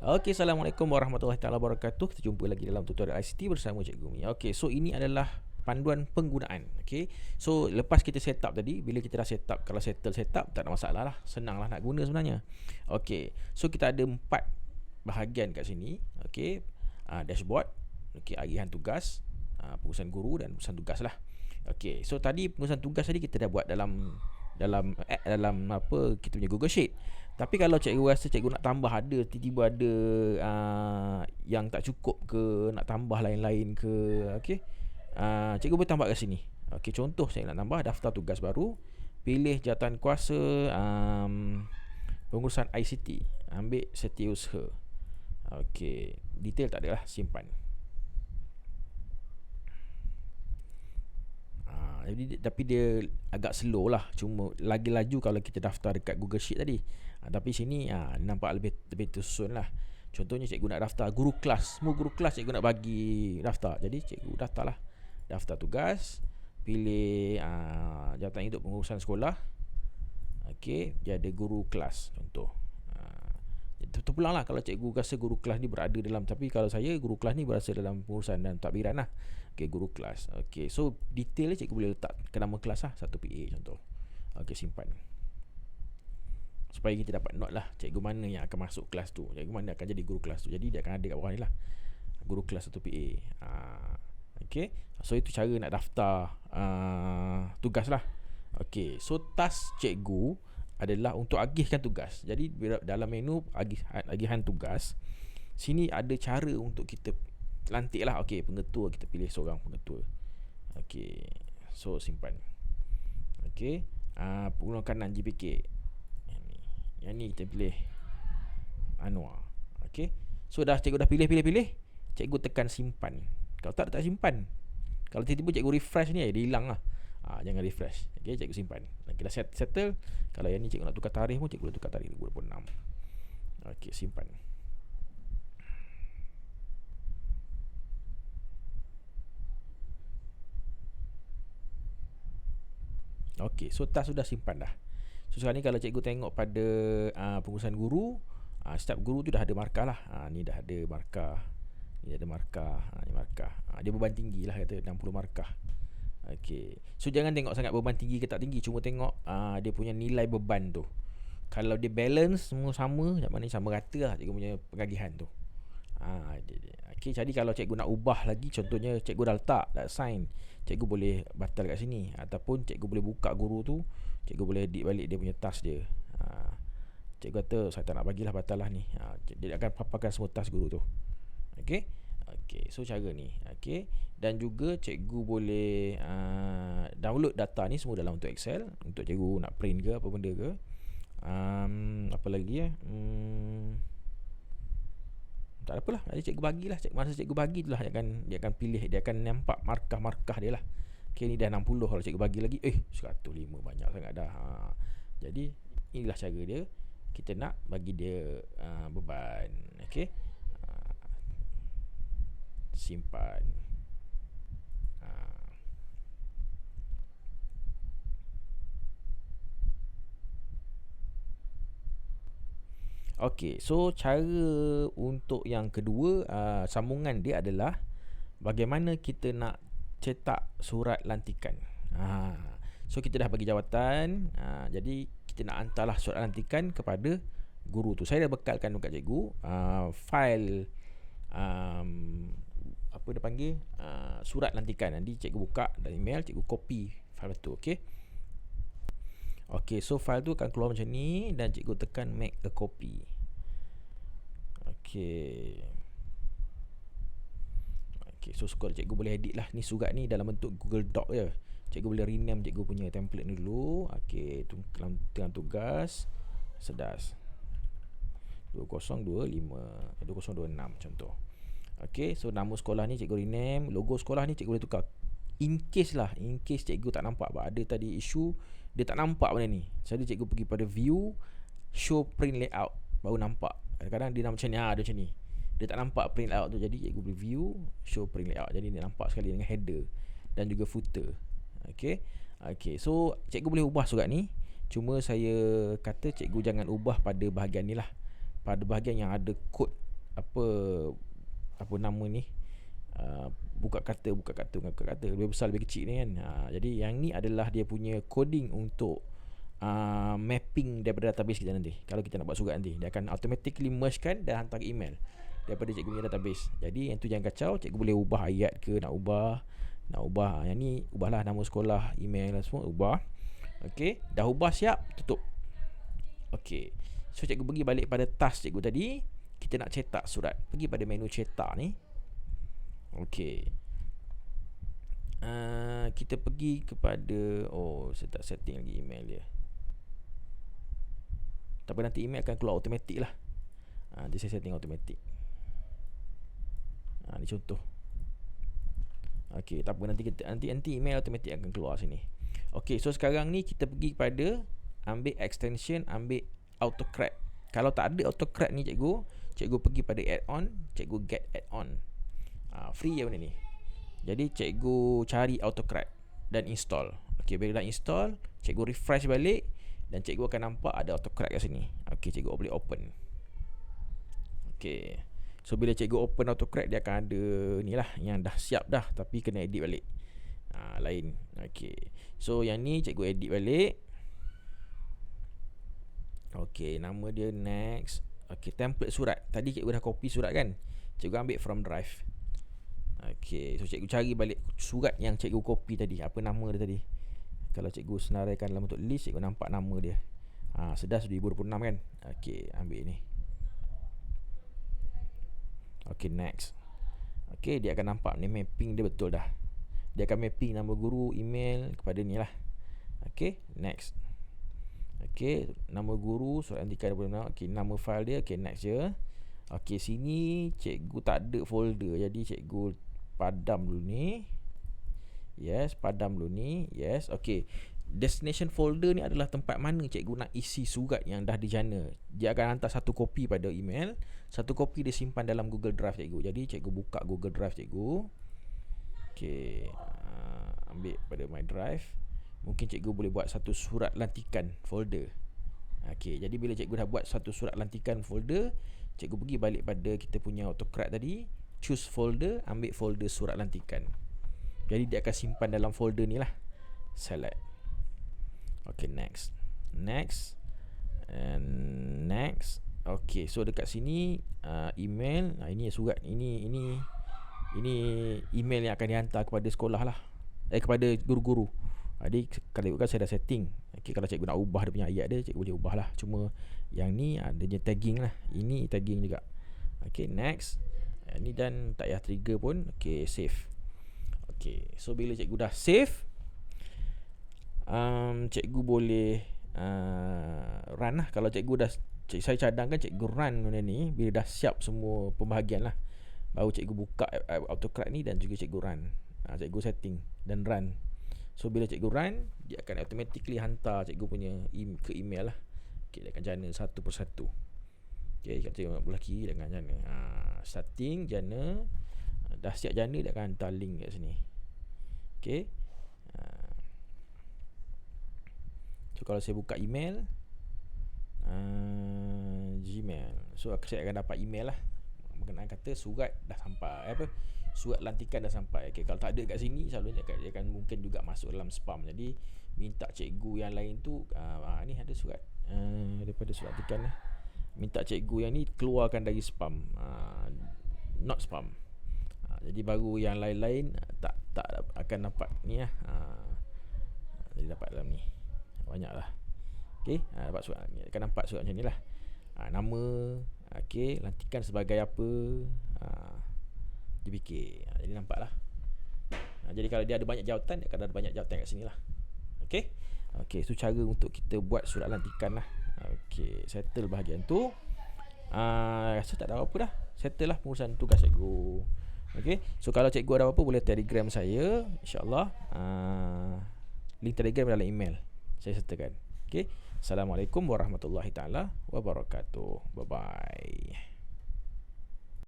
Okey, Assalamualaikum warahmatullahi taala wabarakatuh. Kita jumpa lagi dalam tutorial ICT bersama Cikgu Mi. Okey, so ini adalah panduan penggunaan. Okey. So lepas kita set up tadi, bila kita dah set up, kalau settle set up tak ada masalah lah. Senang lah nak guna sebenarnya. Okey. So kita ada empat bahagian kat sini. Okey. Uh, dashboard, okey, agihan tugas, uh, pengurusan guru dan pengurusan tugas lah. Okey. So tadi pengurusan tugas tadi kita dah buat dalam dalam dalam apa kita punya Google Sheet. Tapi kalau cikgu rasa cikgu nak tambah ada tiba-tiba ada uh, yang tak cukup ke nak tambah lain-lain ke okey. Uh, cikgu boleh tambah kat sini. Okey contoh saya nak tambah daftar tugas baru, pilih jawatan kuasa um, pengurusan ICT, ambil setiausaha. Okey, detail tak ada lah simpan. Jadi tapi dia agak slow lah. Cuma lagi laju kalau kita daftar dekat Google Sheet tadi. Ha, tapi sini ha, nampak lebih lebih tersusun lah. Contohnya cikgu nak daftar guru kelas. Semua guru kelas cikgu nak bagi daftar. Jadi cikgu daftar lah. Daftar tugas pilih ha, jawatan hidup pengurusan sekolah. Okey, dia ada guru kelas contoh terpulang lah kalau cikgu rasa guru kelas ni berada dalam tapi kalau saya guru kelas ni berasa dalam pengurusan dan takbiran lah. Ok guru kelas. Ok so detail cikgu boleh letak ke nama kelas lah. Satu PA contoh. Ok simpan. Supaya kita dapat note lah cikgu mana yang akan masuk kelas tu. Cikgu mana akan jadi guru kelas tu. Jadi dia akan ada kat bawah ni lah. Guru kelas satu PA ha, ok so itu cara nak daftar uh, tugas lah. Ok so task cikgu adalah untuk agihkan tugas. Jadi dalam menu agihan, agihan tugas, sini ada cara untuk kita lantik lah. Okay, pengetua kita pilih seorang pengetua. Okay, so simpan. Okay, uh, pengguna kanan GPK. Yang ni, yang ni kita pilih Anwar. Okay, so dah cikgu dah pilih, pilih, pilih. Cikgu tekan simpan. Kalau tak, tak simpan. Kalau tiba-tiba cikgu refresh ni, dia hilang lah ha, Jangan refresh. Okay, Cikgu simpan. Kita set, settle. Kalau yang ni cikgu nak tukar tarikh pun Cikgu boleh tukar tarikh 2026 Okay simpan. Okay so task sudah simpan dah. So sekarang ni kalau cikgu tengok pada uh, Pengurusan guru uh, Setiap guru tu dah ada markah lah. Uh, Ni dah ada markah. Ni ada markah. Uh, Ni markah. Uh, Dia beban tinggi lah kata 60 markah Okey. So jangan tengok sangat beban tinggi ke tak tinggi, cuma tengok uh, dia punya nilai beban tu. Kalau dia balance semua sama, macam mana sama rata lah cikgu punya pengagihan tu. Ah, uh, okey, jadi kalau cikgu nak ubah lagi, contohnya cikgu dah letak, dah sign, cikgu boleh batal kat sini ataupun cikgu boleh buka guru tu, cikgu boleh edit balik dia punya task dia. Uh, cikgu kata saya tak nak bagilah batal lah ni. Uh, dia akan paparkan semua task guru tu. Okey. Okey, so cara ni. Okey. Dan juga cikgu boleh uh, download data ni semua dalam untuk Excel untuk cikgu nak print ke apa benda ke. Um, apa lagi eh? Hmm, tak apalah. Jadi cikgu bagilah. Cik, masa cikgu bagi itulah dia akan dia akan pilih, dia akan nampak markah-markah dia lah. Okey, ni dah 60 kalau cikgu bagi lagi. Eh, 105 banyak sangat dah. Ha. Jadi inilah cara dia. Kita nak bagi dia uh, beban. Okey simpan ha. So cara untuk yang kedua uh, sambungan dia adalah bagaimana kita nak cetak surat lantikan. Ha. So kita dah bagi jawatan, uh, jadi kita nak hantarlah surat lantikan kepada guru tu. Saya dah bekalkan dekat cikgu uh, file um, apa dia panggil uh, surat lantikan. Nanti cikgu buka dan email cikgu copy file tu okey? Okey so file tu akan keluar macam ni dan cikgu tekan make a copy. Okey. Okey so skor cikgu boleh edit lah ni surat ni dalam bentuk Google Doc je. Cikgu boleh rename cikgu punya template ni dulu. Okey tu dalam tengah tugas. Sedas. 2025 2026 contoh Okay so nama sekolah ni cikgu rename Logo sekolah ni cikgu boleh tukar. In case lah In case cikgu tak nampak Ada tadi isu Dia tak nampak benda ni. Jadi cikgu pergi pada view Show print layout Baru nampak. Kadang-kadang dia macam ni ha, Dia macam ni. Dia tak nampak print layout tu Jadi cikgu boleh view Show print layout. Jadi dia nampak sekali dengan header Dan juga footer. Okay? Okay so Cikgu boleh ubah surat ni. Cuma saya kata cikgu jangan ubah pada bahagian ni lah. Pada bahagian yang ada kod apa apa nama ni uh, buka kata buka kata buka kata lebih besar lebih kecil ni kan. Uh, jadi yang ni adalah dia punya coding untuk uh, mapping daripada database kita nanti. Kalau kita nak buat surat nanti dia akan automatically mergekan dan hantar email daripada cikgu punya database. Jadi yang tu jangan kacau cikgu boleh ubah ayat ke nak ubah nak ubah. Yang ni ubahlah nama sekolah email dan semua ubah. Okey dah ubah siap tutup. Okey so cikgu pergi balik pada task cikgu tadi kita nak cetak surat. Pergi pada menu cetak ni. Okey. Uh, kita pergi kepada oh saya tak setting lagi email dia. Tapi nanti email akan keluar automatik lah. Uh, Nanti saya setting automatik uh, Ni contoh. Okey, tak apa nanti kita nanti nanti email automatik akan keluar sini. Okey, so sekarang ni kita pergi kepada ambil extension, ambil autocrat. Kalau tak ada autocrat ni cikgu, cikgu pergi pada add-on, cikgu get add-on. Uh, free ya benda ni. Jadi cikgu cari autocrat dan install. Okey, bila dah install, cikgu refresh balik dan cikgu akan nampak ada autocrat kat sini. Okey, cikgu boleh open. Okey. So bila cikgu open autocrat dia akan ada ni lah yang dah siap dah tapi kena edit balik. Ha, lain. Okey. So yang ni cikgu edit balik. Okey, nama dia next. Okey, template surat. Tadi cikgu dah copy surat kan? Cikgu ambil from drive. Okey, so cikgu cari balik surat yang cikgu copy tadi. Apa nama dia tadi? Kalau cikgu senaraikan dalam bentuk list, cikgu nampak nama dia. Ha, sedas 2026 kan? Okey, ambil ni. Okay next Okay dia akan nampak ni mapping dia betul dah Dia akan mapping nama guru email kepada ni lah Okay next Okay nama guru surat antikan nama Okay nama file dia Okay next je Okay sini cikgu tak ada folder Jadi cikgu padam dulu ni Yes padam dulu ni Yes okay destination folder ni adalah tempat mana cikgu nak isi surat yang dah dijana. Dia akan hantar satu kopi pada email, satu kopi dia simpan dalam Google Drive cikgu. Jadi cikgu buka Google Drive cikgu. Okey, uh, ambil pada my drive. Mungkin cikgu boleh buat satu surat lantikan folder. Okey, jadi bila cikgu dah buat satu surat lantikan folder, cikgu pergi balik pada kita punya autocrat tadi, choose folder, ambil folder surat lantikan. Jadi dia akan simpan dalam folder ni lah. Select. Okay next Next And next Okay so dekat sini uh, Email nah, Ini surat Ini Ini Ini email yang akan dihantar kepada sekolah lah Eh kepada guru-guru Jadi kalau ikutkan saya dah setting. Okay, Kalau cikgu nak ubah dia punya ayat dia Cikgu boleh ubah lah Cuma yang ni adanya tagging lah. Ini tagging juga. Okay next. Ini dan tak payah trigger pun. Okay save. Okay so bila cikgu dah save um, cikgu boleh uh, run lah. Kalau cikgu dah cik, saya cadangkan cikgu run benda ni bila dah siap semua pembahagian lah. Baru cikgu buka autocrat ni dan juga cikgu run. Cikgu setting dan run so bila cikgu run dia akan automatically hantar cikgu punya ke email lah. Okay, dia akan jana satu persatu. Okay, kat tengok belah kiri dia akan jana uh, starting jana dah siap jana dia akan hantar link kat sini. Okay. So kalau saya buka email uh, Gmail. So saya akan dapat email lah. Mengenai kata surat dah sampai apa Surat lantikan dah sampai. Okay, Kalau tak ada kat sini Selalunya dia akan mungkin juga masuk dalam spam. Jadi minta cikgu yang lain tu uh, Ni ada surat. Uh, Daripada surat lantikan lah Minta cikgu yang ni keluarkan dari spam. Uh, Not spam. Uh, Jadi baru yang lain-lain Tak tak akan dapat ni lah. Uh, Jadi dapat dalam ni. Banyak lah Okay ha, Dapat surat Akan nampak surat macam ni lah. Ha, Nama Okay Lantikan sebagai apa. Ha, Dia fikir ha, Jadi nampak lah ha, Jadi kalau dia ada banyak jawatan Dia akan ada banyak jawatan kat sini lah Okay Okay so cara untuk kita buat surat lantikan lah. Okay Settle bahagian tu. Uh, Rasa tak ada apa-apa dah? Settle lah pengurusan tugas cikgu. Okay So kalau cikgu ada apa-apa Boleh telegram saya InsyaAllah. Uh, Link telegram dalam email saya sertakan. Okey. Assalamualaikum warahmatullahi taala wabarakatuh. Bye bye.